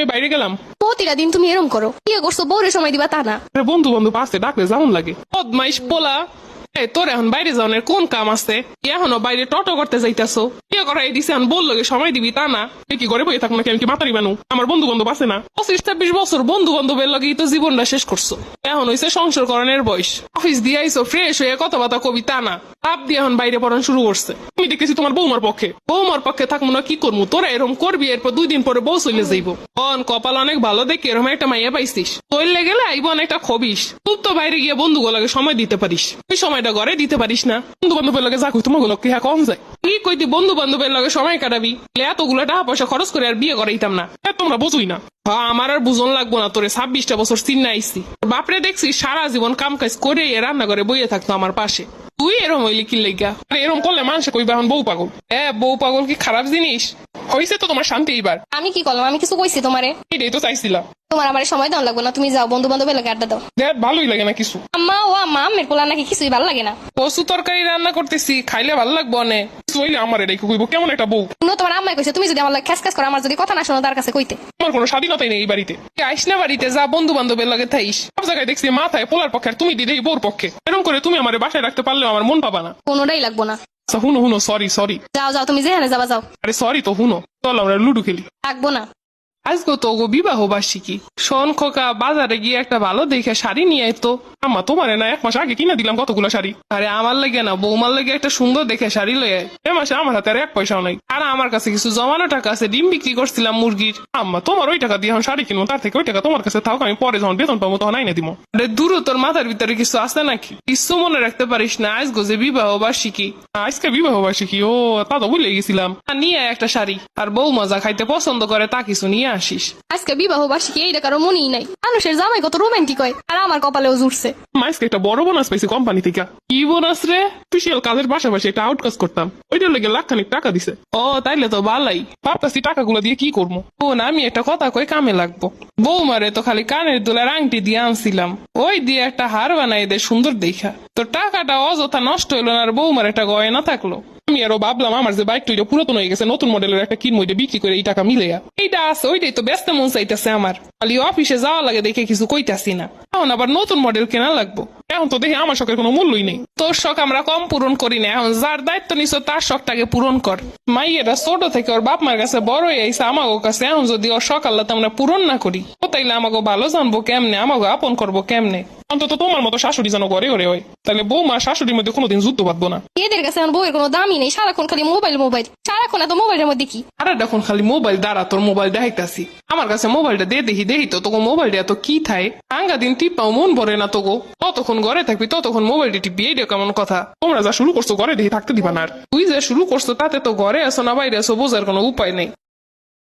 আমি বাইরে গেলাম। প্রতিটা দিন তুমি এরম করো। বিয়ে করছ বউরে সময় দিবা তা না। আরে বন্ধু বন্ধু পাশে ডাকলে যেমন লাগে। বদমাইশ পোলা। এই তোর এখন বাইরে যাওয়ার কোন কাম আছে? এখনও বাইরে টটো করতে যাইতাছো? বিয়ে করা এই দিছে এখন বলল সময় দিবি তা না। তুই কি ঘরে বইয়ে থাক নাকি? আমি কি মাতারি বানু আমার বন্ধু বান্ধব আছে না। পঁচিশ ছাব্বিশ বছর বন্ধু বান্ধবের লগেই তো জীবনটা শেষ করছ। এখন হইছে সংসার করণের বয়স। অফিস দিয়ে আইসো ফ্রেশ হয়ে কথাবার্তা কবি তা না। তাপ দিয়ে এখন বাইরে পড়ানো শুরু করছে। আমি দেখতেছি তোমার বৌমার পক্ষে। বৌমার পক্ষে থাকব না, কি করব? তোরা এরকম করবি, এরপর দুই দিন পরে বউ চলে যাইব। অন, কপাল অনেক ভালো দেখে এরকম একটা মাইয়া পাইছিস। চললে গেলে আইব অনেকটা খবিস। খুব তো বাইরে গিয়ে বন্ধু লাগে সময় দিতে পারিস। ওই সময়টা ঘরে দিতে পারিস না। বন্ধু বান্ধবের লগে যা তোমারগুলো হ্যাঁ কম যায়? কি কইতি বন্ধু বান্ধবের লগে সময় কাটাবি? এতগুলো টাকা পয়সা খরচ করে আর বিয়ে করাইতাম না। তোমরা বুঝুই না। আমার আর বুঝন লাগবো না, তোরে ছাব্বিশটা বছর চিন্না আইসি বাপরে দেখছি সারা জীবন কাম কাজ করে রান্না করে বইয়ে থাকতো আমার পাশে। তুই এরম হইলি কি লেগা? এরম করলে মানুষে কইবা এখন বউ পাগল। এ, বউ পাগল কি খারাপ জিনিস? হয়েছে তো তোমার শান্তি এইবার। আমি কি করলাম? আমি কিছু কইছি তোমারে? এটাই তো চাইছিলাম। তোমার আমার সময় দেওয়া লাগবে না তুমি যাও বন্ধু বান্ধব লাগে আড্ডা দাও। দেখ ভালোই লাগে না কিছু। আম্মা ও আম্মা আমের পোলা নাকি কিছুই ভালো লাগে না। কচু তরকারি রান্না করতেছি খাইলে ভালো লাগবো অনে। হইলে আমার এটাই কইব কেমন একটা বউ। শুনো তোমার আম্মাই কইছে তুমি যদি আমার লাগে খ্যাস খ্যাস করো আমার যদি কথা না শোনো তার কাছে কইতে। আমার কোনো স্বাধীনতাই নেই এই বাড়িতে। তুই আইস না বাড়িতে যা বন্ধু বান্ধবের লাগে থাইস। সব জায়গায় দেখছি মাথায় পোলার পক্ষে আর তুমি দিদেই বোর পক্ষে। এরকম করে তুমি আমার বাসায় রাখতে পারলেও আমার মন পাবা না। কোনোটাই লাগবো না। আচ্ছা, হুনো হুনো সরি সরি যাও যাও তুমি যেখানে যাবা যাও। আরে সরি তো হুনো চল আমরা লুডু খেলি। থাকব না। আজকে তো গো বিবাহ বার্ষিকী শোন খোকা, বাজারে গিয়ে একটা ভালো দেখে শাড়ি নিয়ে আইতো। আম্মা, তোমারে না এক মাস আগে কিনা দিলাম কতগুলো শাড়ি? আরে আমার লেগে না, বৌমার লেগে একটা সুন্দর দেখে শাড়ি লয়ে এ মাসে আমার হাতে আর এক পয়সাও নাই। আর আমার কাছে কিছু জমানো টাকা আছে, ডিম বিক্রি করছিলাম মুরগির। আম্মা, তোমার ওই টাকা দিয়ে এখন শাড়ি কিনবো, তার থেকে ওই টাকা তোমার কাছে থাক আমি পরে যখন বেতন পাবো তখন আইনে দিব। আরে দূর, তোর মাথার ভিতরে কিছু আছে নাকি? কিছু মনে রাখতে পারিস না আজ গোজে বিবাহ বার্ষিকী আজকে বিবাহ বার্ষিকী ও, তা তো ভুলে গেছিলাম। নিয়ে একটা শাড়ি। আর বউ মজা খাইতে পছন্দ করে তা কিছু নিয়ে আসিস। আজকে বিবাহ বার্ষিকী এইটা কারও মনেই নাই। মানুষের জামাই কত রোমান্টিক হয় আর আমার কপালেও জুড়ছে মাইসকে একটা বড় বোনাস পাইছি কোম্পানি থেকে। কি বোনাস রে? স্পেশাল কাজের পাশাপাশি একটা আউট কাজ করতাম। ওইটার লেগে লাখ খানিক টাকা দিছে। ও, তাইলে তো ভালাই ভাবতাছি টাকাগুলো দিয়ে কি করব? ও না আমি একটা কথা কই, কামে লাগবো। বৌমারে তো খালি কানের দুলার আংটি দিয়ে আনছিলাম। ওই দিয়ে একটা হার বানাই দে সুন্দর দেখা। তো টাকাটা অযথা নষ্ট হইল না আর বৌমার একটা গয়না থাকল। আমি আরও ভাবলাম, আমার যে বাইকটা ওইটা পুরাতন হয়ে গেছে, নতুন মডেলের একটা কিনবো ওইটা বিক্রি করে এই টাকা মিলে এইটা আছে, ওইটাই তো ব্যস্ত মন চাইতেছে আমার। খালি অফিসে যাওয়া লাগে দেখে কিছু কইতাছি না। এখন আবার নতুন মডেল কেনা লাগবো। এখন তো দেখি আমার শখের কোনো মূল্যই নেই। তোর শখ আমরা কম পূরণ করি না, এখন যার দায়িত্ব নিছ তার শখটাকে পূরণ কর। মাইয়েরা ছোট থেকে ওর বাপ মার কাছে বড় হয়ে আইসে আমাগো কাছে, এখন যদি ওর শখ আল্লাহ আমরা পূরণ না করি, ও তাইলে আমাকে ভালো জানব কেমনে আমাকে আপন করব কেমনে? অন্তত তোমার মতো শাশুড়ি যেন ঘরে ঘরে হয়। তাহলে বৌমা শাশুড়ির মধ্যে কোনোদিন যুদ্ধ বাঁধবো না। এদের কাছে আমার বউয়ের কোনো দামই নেই, সারাক্ষণ খালি মোবাইল মোবাইল। সারাক্ষণ এত মোবাইলের মধ্যে কি? আরে দেখুন, খালি মোবাইল দাঁড়া, তোর মোবাইল দেখাইতাছি। আমার কাছে মোবাইলটা দে দেখি দেখি তো তোকে মোবাইলটা এত কি থাই আঙ্গা দিন টিপাও মন ভরে না তোকে ততক্ষণ ঘরে থাকবি, ততক্ষণ মোবাইলটা টিপি এইটা কেমন কথা? তোমরা যা শুরু করছ, ঘরে দেখি থাকতে দিবা না তুই যা শুরু করছ, তাতে তো ঘরে আসো না, বাইরে আসো বোঝার কোনো উপায় নেই।